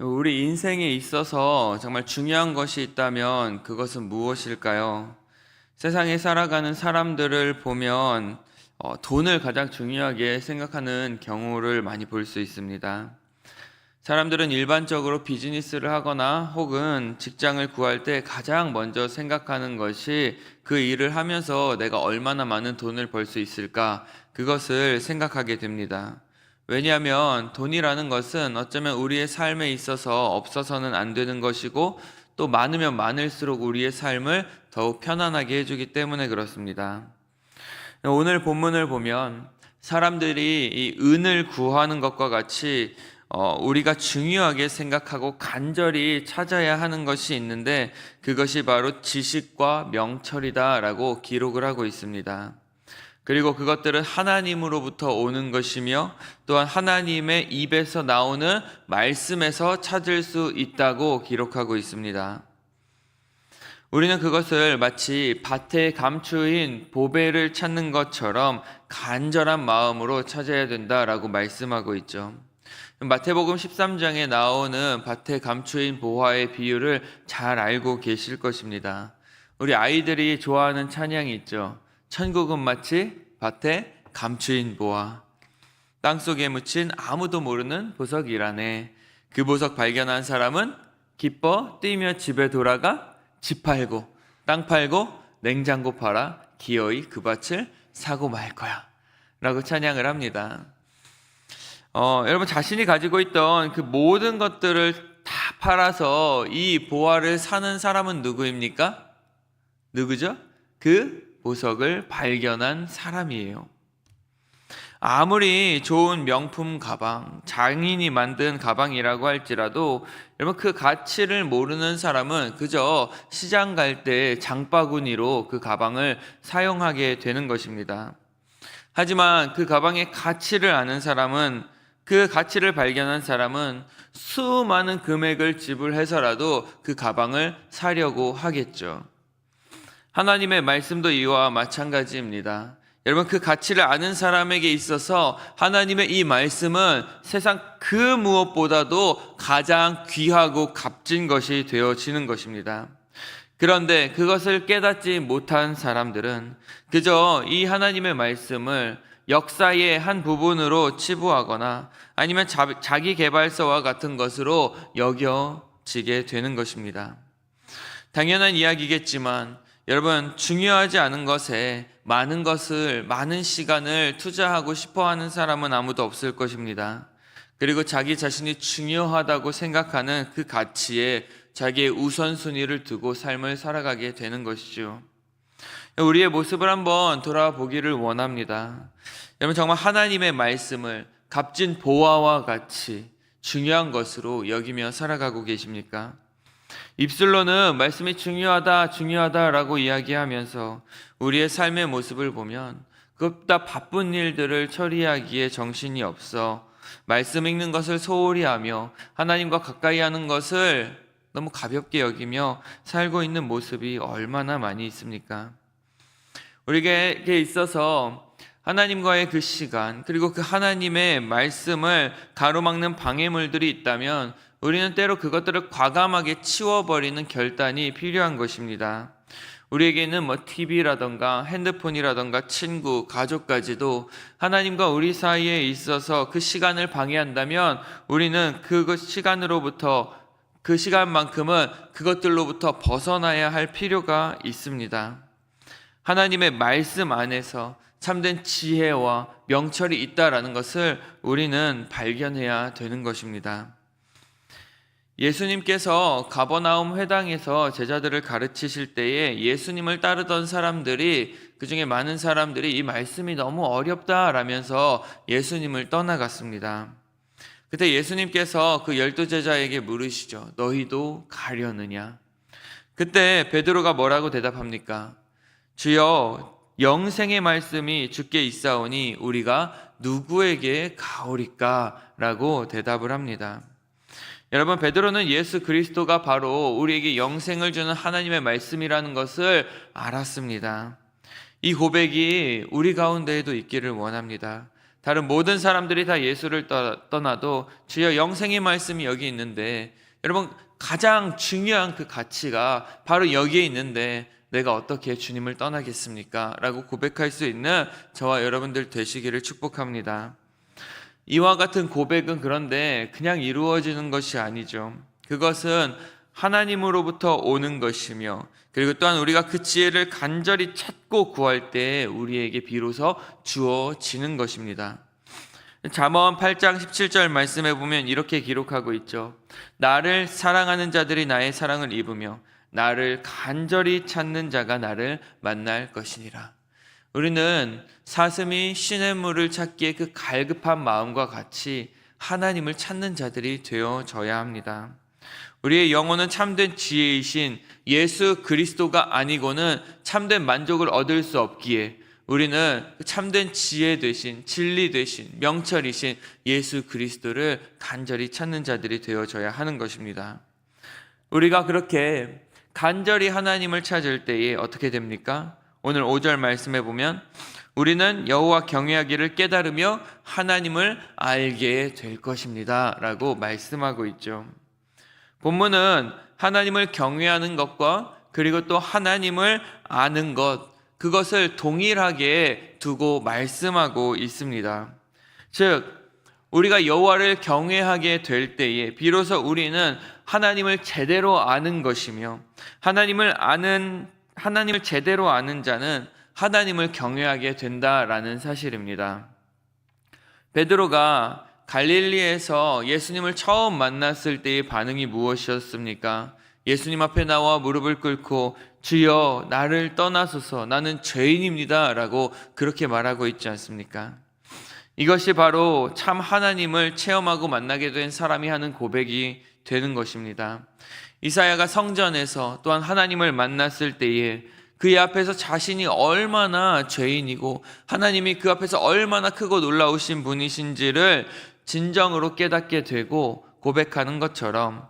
우리 인생에 있어서 정말 중요한 것이 있다면 그것은 무엇일까요? 세상에 살아가는 사람들을 보면 어, 돈을 가장 중요하게 생각하는 경우를 많이 볼 수 있습니다. 사람들은 일반적으로 비즈니스를 하거나 혹은 직장을 구할 때 가장 먼저 생각하는 것이 그 일을 하면서 내가 얼마나 많은 돈을 벌 수 있을까 그것을 생각하게 됩니다. 왜냐하면 돈이라는 것은 어쩌면 우리의 삶에 있어서 없어서는 안 되는 것이고 또 많으면 많을수록 우리의 삶을 더욱 편안하게 해주기 때문에 그렇습니다. 오늘 본문을 보면 사람들이 이 은을 구하는 것과 같이 어, 우리가 중요하게 생각하고 간절히 찾아야 하는 것이 있는데 그것이 바로 지식과 명철이다라고 기록을 하고 있습니다. 그리고 그것들은 하나님으로부터 오는 것이며 또한 하나님의 입에서 나오는 말씀에서 찾을 수 있다고 기록하고 있습니다. 우리는 그것을 마치 밭에 감추인 보배를 찾는 것처럼 간절한 마음으로 찾아야 된다라고 말씀하고 있죠. 마태복음 13장에 나오는 밭에 감추인 보화의 비유를 잘 알고 계실 것입니다. 우리 아이들이 좋아하는 찬양이 있죠. 천국은 마치 밭에 감추인 보화. 땅 속에 묻힌 아무도 모르는 보석이라네. 그 보석 발견한 사람은 기뻐 뛰며 집에 돌아가 집 팔고 땅 팔고 냉장고 팔아 기어이 그 밭을 사고 말 거야. 라고 찬양을 합니다. 어, 여러분 자신이 가지고 있던 그 모든 것들을 다 팔아서 이 보화를 사는 사람은 누구입니까? 누구죠? 그 보석을 발견한 사람이에요. 아무리 좋은 명품 가방, 장인이 만든 가방이라고 할지라도 여러분 그 가치를 모르는 사람은 그저 시장 갈 때 장바구니로 그 가방을 사용하게 되는 것입니다. 하지만 그 가방의 가치를 아는 사람은 그 가치를 발견한 사람은 수많은 금액을 지불해서라도 그 가방을 사려고 하겠죠. 하나님의 말씀도 이와 마찬가지입니다. 여러분 그 가치를 아는 사람에게 있어서 하나님의 이 말씀은 세상 그 무엇보다도 가장 귀하고 값진 것이 되어지는 것입니다. 그런데 그것을 깨닫지 못한 사람들은 그저 이 하나님의 말씀을 역사의 한 부분으로 치부하거나 아니면 자기 개발서와 같은 것으로 여겨지게 되는 것입니다. 당연한 이야기겠지만 여러분 중요하지 않은 것에 많은 것을 많은 시간을 투자하고 싶어 하는 사람은 아무도 없을 것입니다. 그리고 자기 자신이 중요하다고 생각하는 그 가치에 자기의 우선순위를 두고 삶을 살아가게 되는 것이죠. 우리의 모습을 한번 돌아보기를 원합니다. 여러분 정말 하나님의 말씀을 값진 보화와 같이 중요한 것으로 여기며 살아가고 계십니까? 입술로는 말씀이 중요하다, 중요하다라고 이야기하면서 우리의 삶의 모습을 보면 그보다 바쁜 일들을 처리하기에 정신이 없어 말씀 읽는 것을 소홀히 하며 하나님과 가까이 하는 것을 너무 가볍게 여기며 살고 있는 모습이 얼마나 많이 있습니까? 우리에게 있어서 하나님과의 그 시간, 그리고 그 하나님의 말씀을 가로막는 방해물들이 있다면 우리는 때로 그것들을 과감하게 치워버리는 결단이 필요한 것입니다. 우리에게는 뭐 TV라던가 핸드폰이라던가 친구, 가족까지도 하나님과 우리 사이에 있어서 그 시간을 방해한다면 우리는 그 시간으로부터 그 시간만큼은 그것들로부터 벗어나야 할 필요가 있습니다. 하나님의 말씀 안에서 참된 지혜와 명철이 있다라는 것을 우리는 발견해야 되는 것입니다. 예수님께서 가버나움 회당에서 제자들을 가르치실 때에 예수님을 따르던 사람들이 그 중에 많은 사람들이 이 말씀이 너무 어렵다라면서 예수님을 떠나갔습니다. 그때 예수님께서 그 열두 제자에게 물으시죠. 너희도 가려느냐? 그때 베드로가 뭐라고 대답합니까? 주여 영생의 말씀이 주께 있사오니 우리가 누구에게 가오리까라고 대답을 합니다. 여러분 베드로는 예수 그리스도가 바로 우리에게 영생을 주는 하나님의 말씀이라는 것을 알았습니다. 이 고백이 우리 가운데에도 있기를 원합니다. 다른 모든 사람들이 다 예수를 떠- 떠나도 주여 영생의 말씀이 여기 있는데 여러분 가장 중요한 그 가치가 바로 여기에 있는데 내가 어떻게 주님을 떠나겠습니까? 라고 고백할 수 있는 저와 여러분들 되시기를 축복합니다. 이와 같은 고백은 그런데 그냥 이루어지는 것이 아니죠. 그것은 하나님으로부터 오는 것이며 그리고 또한 우리가 그 지혜를 간절히 찾고 구할 때 우리에게 비로소 주어지는 것입니다. 잠언 8장 17절 말씀에 보면 이렇게 기록하고 있죠. 나를 사랑하는 자들이 나의 사랑을 입으며 나를 간절히 찾는 자가 나를 만날 것이니라. 우리는 사슴이 시냇물을 찾기에 그 갈급한 마음과 같이 하나님을 찾는 자들이 되어져야 합니다. 우리의 영혼은 참된 지혜이신 예수 그리스도가 아니고는 참된 만족을 얻을 수 없기에 우리는 그 참된 지혜 되신 진리 되신 명철이신 예수 그리스도를 간절히 찾는 자들이 되어져야 하는 것입니다. 우리가 그렇게 간절히 하나님을 찾을 때에 어떻게 됩니까? 오늘 5절 말씀해 보면 우리는 여호와 경외하기를 깨달으며 하나님을 알게 될 것입니다라고 말씀하고 있죠. 본문은 하나님을 경외하는 것과 그리고 또 하나님을 아는 것 그것을 동일하게 두고 말씀하고 있습니다. 즉 우리가 여호와를 경외하게 될 때에 비로소 우리는 하나님을 제대로 아는 것이며 하나님을 아는 하나님을 제대로 아는 자는 하나님을 경외하게 된다라는 사실입니다. 베드로가 갈릴리에서 예수님을 처음 만났을 때의 반응이 무엇이었습니까? 예수님 앞에 나와 무릎을 꿇고 주여 나를 떠나소서 나는 죄인입니다 라고 그렇게 말하고 있지 않습니까? 이것이 바로 참 하나님을 체험하고 만나게 된 사람이 하는 고백이 되는 것입니다. 이사야가 성전에서 또한 하나님을 만났을 때에 그의 앞에서 자신이 얼마나 죄인이고 하나님이 그 앞에서 얼마나 크고 놀라우신 분이신지를 진정으로 깨닫게 되고 고백하는 것처럼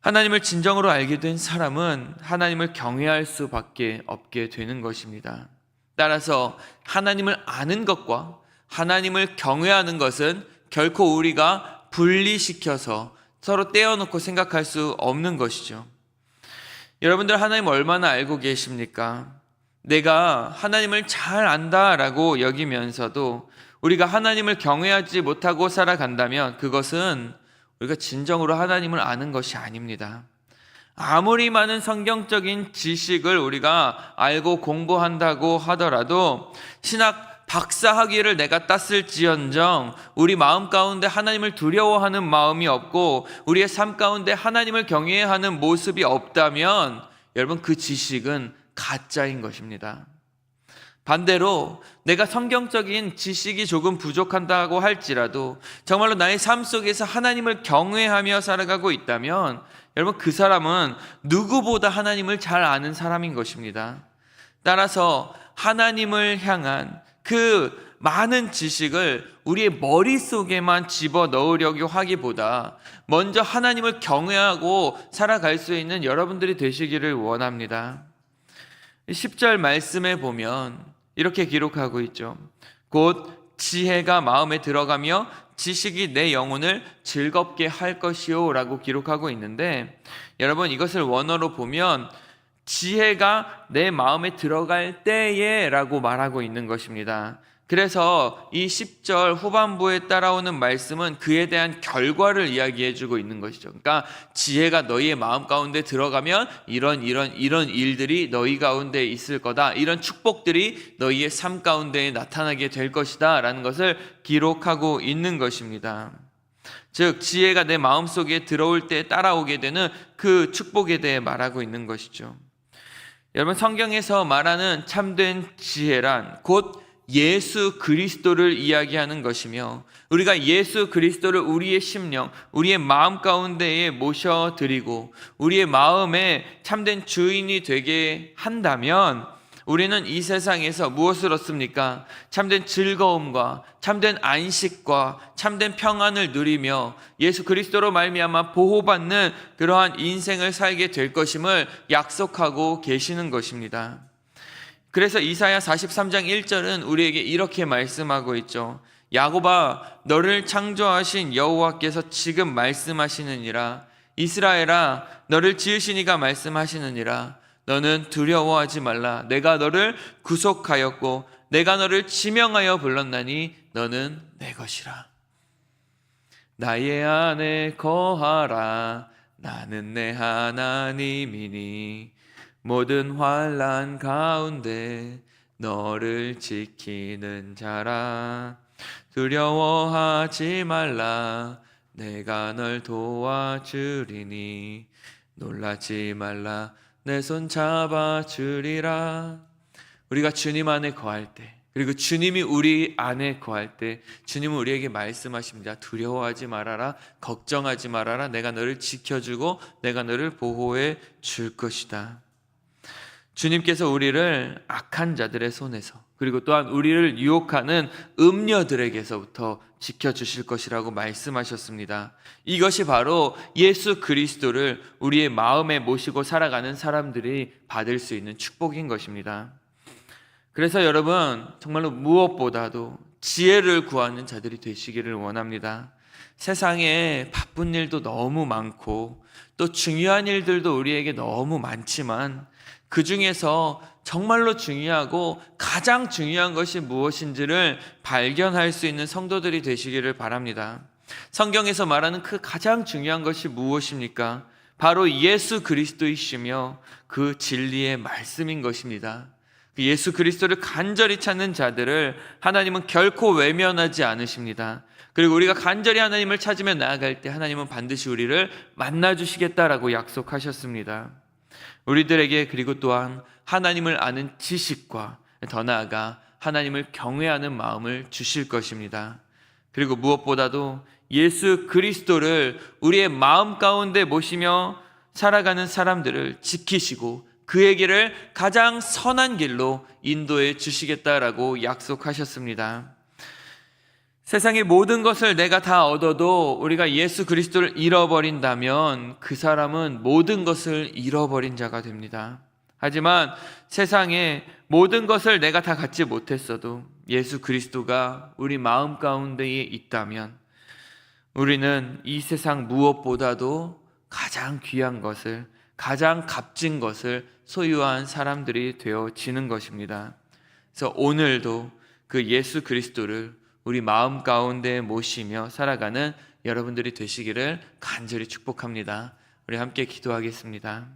하나님을 진정으로 알게 된 사람은 하나님을 경외할 수밖에 없게 되는 것입니다. 따라서 하나님을 아는 것과 하나님을 경외하는 것은 결코 우리가 분리시켜서 서로 떼어놓고 생각할 수 없는 것이죠. 여러분들 하나님 얼마나 알고 계십니까? 내가 하나님을 잘 안다라고 여기면서도 우리가 하나님을 경외하지 못하고 살아간다면 그것은 우리가 진정으로 하나님을 아는 것이 아닙니다. 아무리 많은 성경적인 지식을 우리가 알고 공부한다고 하더라도 신학 박사 학위를 내가 땄을지언정 우리 마음 가운데 하나님을 두려워하는 마음이 없고 우리의 삶 가운데 하나님을 경외하는 모습이 없다면 여러분 그 지식은 가짜인 것입니다. 반대로 내가 성경적인 지식이 조금 부족한다고 할지라도 정말로 나의 삶 속에서 하나님을 경외하며 살아가고 있다면 여러분 그 사람은 누구보다 하나님을 잘 아는 사람인 것입니다. 따라서 하나님을 향한 그 많은 지식을 우리의 머릿속에만 집어 넣으려고 하기보다 먼저 하나님을 경외하고 살아갈 수 있는 여러분들이 되시기를 원합니다. 10절 말씀에 보면 이렇게 기록하고 있죠. 곧 지혜가 마음에 들어가며 지식이 내 영혼을 즐겁게 할 것이요 라고 기록하고 있는데 여러분 이것을 원어로 보면 지혜가 내 마음에 들어갈 때에 라고 말하고 있는 것입니다. 그래서 이 10절 후반부에 따라오는 말씀은 그에 대한 결과를 이야기해 주고 있는 것이죠. 그러니까 지혜가 너희의 마음 가운데 들어가면 이런 이런 이런 일들이 너희 가운데 있을 거다. 이런 축복들이 너희의 삶 가운데 나타나게 될 것이다. 라는 것을 기록하고 있는 것입니다. 즉, 지혜가 내 마음 속에 들어올 때 따라오게 되는 그 축복에 대해 말하고 있는 것이죠. 여러분, 성경에서 말하는 참된 지혜란 곧 예수 그리스도를 이야기하는 것이며 우리가 예수 그리스도를 우리의 심령, 우리의 마음 가운데에 모셔드리고 우리의 마음에 참된 주인이 되게 한다면 우리는 이 세상에서 무엇을 얻습니까? 참된 즐거움과 참된 안식과 참된 평안을 누리며 예수 그리스도로 말미암아 보호받는 그러한 인생을 살게 될 것임을 약속하고 계시는 것입니다. 그래서 이사야 43장 1절은 우리에게 이렇게 말씀하고 있죠. 야곱아 너를 창조하신 여호와께서 지금 말씀하시느니라 이스라엘아 너를 지으시니가 말씀하시느니라 너는 두려워하지 말라. 내가 너를 구속하였고 내가 너를 지명하여 불렀나니 너는 내 것이라. 나의 안에 거하라. 나는 내 하나님이니 모든 환란 가운데 너를 지키는 자라. 두려워하지 말라. 내가 널 도와주리니 놀라지 말라 내 손 잡아 주리라 우리가 주님 안에 거할 때 그리고 주님이 우리 안에 거할 때 주님은 우리에게 말씀하십니다. 두려워하지 말아라. 걱정하지 말아라. 내가 너를 지켜주고 내가 너를 보호해 줄 것이다. 주님께서 우리를 악한 자들의 손에서 그리고 또한 우리를 유혹하는 음녀들에게서부터 지켜주실 것이라고 말씀하셨습니다. 이것이 바로 예수 그리스도를 우리의 마음에 모시고 살아가는 사람들이 받을 수 있는 축복인 것입니다. 그래서 여러분 정말로 무엇보다도 지혜를 구하는 자들이 되시기를 원합니다. 세상에 바쁜 일도 너무 많고 또 중요한 일들도 우리에게 너무 많지만 그 중에서 정말로 중요하고 가장 중요한 것이 무엇인지를 발견할 수 있는 성도들이 되시기를 바랍니다. 성경에서 말하는 그 가장 중요한 것이 무엇입니까? 바로 예수 그리스도이시며 그 진리의 말씀인 것입니다. 그 예수 그리스도를 간절히 찾는 자들을 하나님은 결코 외면하지 않으십니다. 그리고 우리가 간절히 하나님을 찾으며 나아갈 때 하나님은 반드시 우리를 만나 주시겠다라고 약속하셨습니다. 우리들에게 그리고 또한 하나님을 아는 지식과 더 나아가 하나님을 경외하는 마음을 주실 것입니다. 그리고 무엇보다도 예수 그리스도를 우리의 마음 가운데 모시며 살아가는 사람들을 지키시고 그에게를 가장 선한 길로 인도해 주시겠다라고 약속하셨습니다. 세상의 모든 것을 내가 다 얻어도 우리가 예수 그리스도를 잃어버린다면 그 사람은 모든 것을 잃어버린 자가 됩니다. 하지만 세상에 모든 것을 내가 다 갖지 못했어도 예수 그리스도가 우리 마음 가운데에 있다면 우리는 이 세상 무엇보다도 가장 귀한 것을 가장 값진 것을 소유한 사람들이 되어지는 것입니다. 그래서 오늘도 그 예수 그리스도를 우리 마음 가운데 모시며 살아가는 여러분들이 되시기를 간절히 축복합니다. 우리 함께 기도하겠습니다.